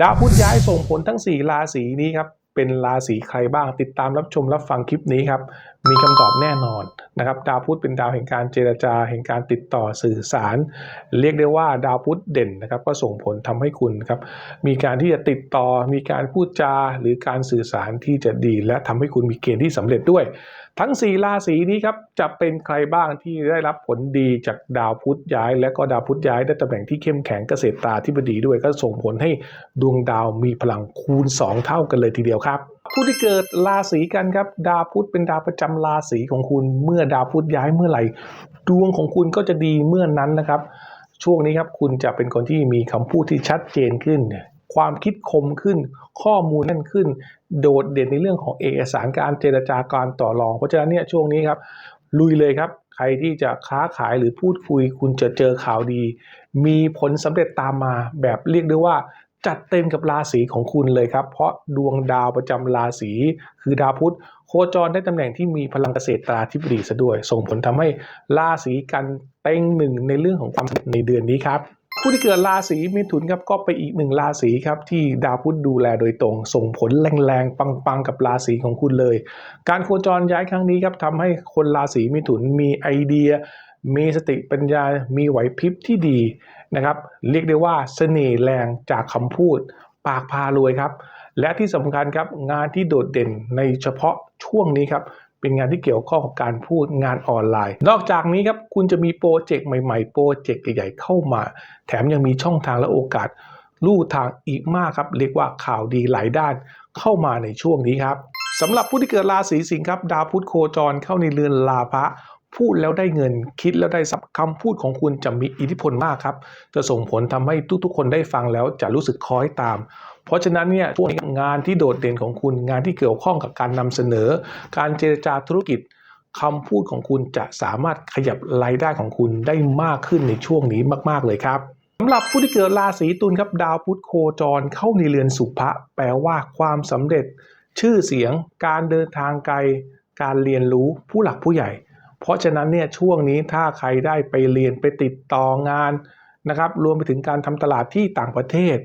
ดาวพุธย้ายส่งผลทั้ง 4 ราศีนี้ครับ เป็นราศีใครบ้างติดตามรับชมรับฟังคลิปนี้ครับ มีคำตอบแน่นอนนะครับ ดาวพุธเป็นดาวแห่งการเจรจาแห่งการติดต่อสื่อสาร เรียกได้ว่าดาวพุธเด่นนะครับ ก็ส่งผลทำให้คุณครับ มีการที่จะติดต่อ มีการพูดจาหรือการสื่อสารที่จะดี และทำให้คุณมีเกณฑ์ที่สำเร็จด้วย ทั้ง 4 ราศีนี้ครับจะเป็นใครบ้างที่ได้รับผลดีจากดาวพุธย้าย และก็ดาวพุธย้ายได้ตำแหน่งที่เข้มแข็งเกษตรตาธิบดีด้วยก็ส่งผลให้ดวงดาวมีพลังคูณ 2 เท่ากันเลยทีเดียวครับผู้ที่เกิดราศีกันครับ ดาวพุธเป็นดาวประจำราศีของคุณ เมื่อดาวพุธย้ายเมื่อไหร่ ดวงของคุณก็จะดีเมื่อนนั้นนะครับ ช่วงนี้ครับคุณจะเป็นคนที่มีคำพูดที่ชัดเจนขึ้น ความคิดคมขึ้น ข้อมูลแน่นขึ้น โดดเด่นในเรื่องของเอกสารการเจรจาการต่อรอง เพราะฉะนั้นเนี่ยช่วงนี้ครับ ลุยเลยครับ ใครที่จะค้าขายหรือพูดคุย คุณจะเจอข่าวดี มีผลสำเร็จตามมาแบบเรียกได้ว่าจัดเต็มกับราศีของคุณเลยครับ เพราะดวงดาวประจำราศีคือดาวพุธโคจรได้ตำแหน่งที่มีพลังเกษตรตราธิบดีซะด้วย ส่งผลทำให้ราศีกันเต็งหนึ่งในเรื่องของความสำเร็จในเดือนนี้ครับ ผู้ที่เกิดราศีมิถุนครับก็ไปอีกหนึ่งราศีครับที่ดาวพุธดูแลโดยตรง ส่งผลแรงๆ ปังๆ กับราศีของคุณเลย การโคจรย้ายครั้งนี้ครับทำให้คนราศีมิถุนมีไอเดีย มีสติปัญญา มีไหวพริบที่ดีนะครับเรียกได้ว่าเสน่ห์แรงจากคำพูด ปากพารวยครับ และที่สำคัญครับงานที่โดดเด่นในเฉพาะช่วงนี้ครับ เป็นงานที่เกี่ยวข้องกับการพูดงานออนไลน์ นอกจากนี้ครับคุณจะมีโปรเจกต์ใหม่ๆ โปรเจกต์ใหญ่ๆเข้ามา แถมยังมีช่องทางและโอกาสลู่ทางอีกมากครับเรียกว่าข่าวดีหลายด้านเข้ามาในช่วงนี้ครับสำหรับผู้ที่เกิดราศีสิงห์ครับ ดาวพุธโคจรเข้าในเรือนลาภะ พูดแล้วได้เงินคิดแล้วได้ทรัพย์คำพูดของคุณจะมีอิทธิพลมากครับ จะส่งผลทำให้ทุกๆ คนได้ฟังแล้วจะรู้สึกคล้อยตาม เพราะฉะนั้นเนี่ยช่วงนี้งานที่โดดเด่นของคุณงานที่เกี่ยวข้องกับการนำเสนอ การเจรจาธุรกิจคำพูดของคุณจะสามารถขยับรายได้ของคุณได้มากขึ้นในช่วงนี้มาก ๆ เลยครับสำหรับผู้ที่เกิดราศีตุลครับดาวพุธโคจรเข้าในเรือนสุภะแปลว่าความสำเร็จ ชื่อเสียง การเดินทางไกล การเรียนรู้ผู้หลักผู้ใหญ่ เพราะฉะนั้นเนี่ยช่วงนี้ถ้าใครได้ไปเรียนไปติดต่องานนะครับ รวมไปถึงการทำตลาดที่ต่างประเทศ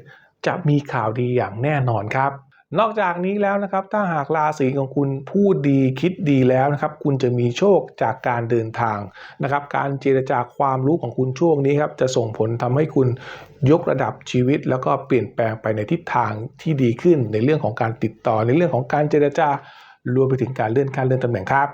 จะมีข่าวดีอย่างแน่นอนครับ นอกจากนี้แล้วนะครับ ถ้าหากราศีของคุณพูดดีคิดดีแล้วนะครับ คุณจะมีโชคจากการเดินทางนะครับ การเจรจาความรู้ของคุณช่วงนี้ครับจะส่งผลทำให้คุณยกระดับชีวิต แล้วก็เปลี่ยนแปลงไปในทิศทางที่ดีขึ้นในเรื่องของการติดต่อในเรื่องของการเจรจารวมไปถึงการเลื่อนขั้นเลื่อนตำแหน่งครับ